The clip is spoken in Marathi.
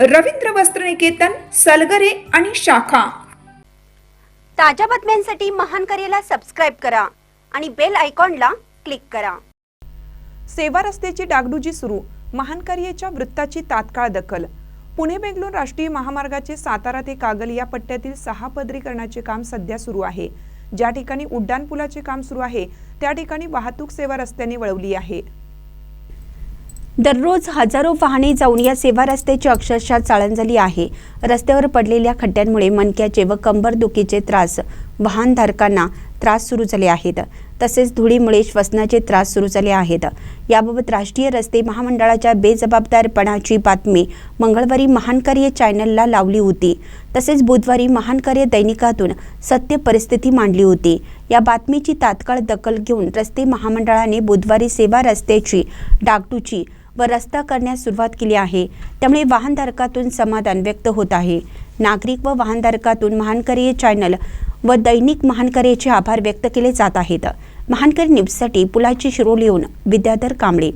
रवींद्र वस्त्रनिकेतन सलगरे आणि शाखा. ताज्या बातम्यांसाठी महान करेला सबस्क्राईब करा आणि बेल आयकॉनला क्लिक करा. सेवा रस्त्याची डागडुजी सुरू. महान कार्याच्या वृत्ताची तात्काळ दखल. पुणे बेंगलोर राष्ट्रीय महामार्गाचे सातारा ते कागल या पट्ट्यातील सहा पदरीकरणाचे काम सध्या सुरू आहे. ज्या ठिकाणी उड्डाणपुलाचे काम सुरू आहे त्या ठिकाणी वाहतूक सेवा रस्त्याने वळवली आहे. दररोज हजारो वाहने जाऊन या सेवा रस्त्याची अक्षरशः चाळण झाली आहे. रस्त्यावर पडलेल्या खड्ड्यांमुळे मणक्याचे व कंबरदुखीचे त्रास वाहनधारकांना त्रास सुरू झाले आहेत. तसेच धुळीमुळे श्वसनाचे त्रास सुरू झाले आहेत. याबाबत राष्ट्रीय रस्ते महामंडळाच्या बेजबाबदारपणाची बातमी मंगळवारी महानकार्य चॅनलला लावली होती. तसेच बुधवारी महानकार्य दैनिकातून सत्य परिस्थिती मांडली होती. या बातमीची तात्काळ दखल घेऊन रस्ते महामंडळाने बुधवारी सेवा रस्त्याची डागडुची व रस्ता करण्यास सुरुवात केली आहे. त्यामुळे वाहनधारकातून समाधान व्यक्त होत आहे. नागरिक व वाहनधारकातून महानकरीय चॅनल व दैनिक महानकरेचे आभार व्यक्त केले जात आहेत. महानकरी न्यूजसाठी पुलाची शिरोलीहून विद्याधर कांबळे.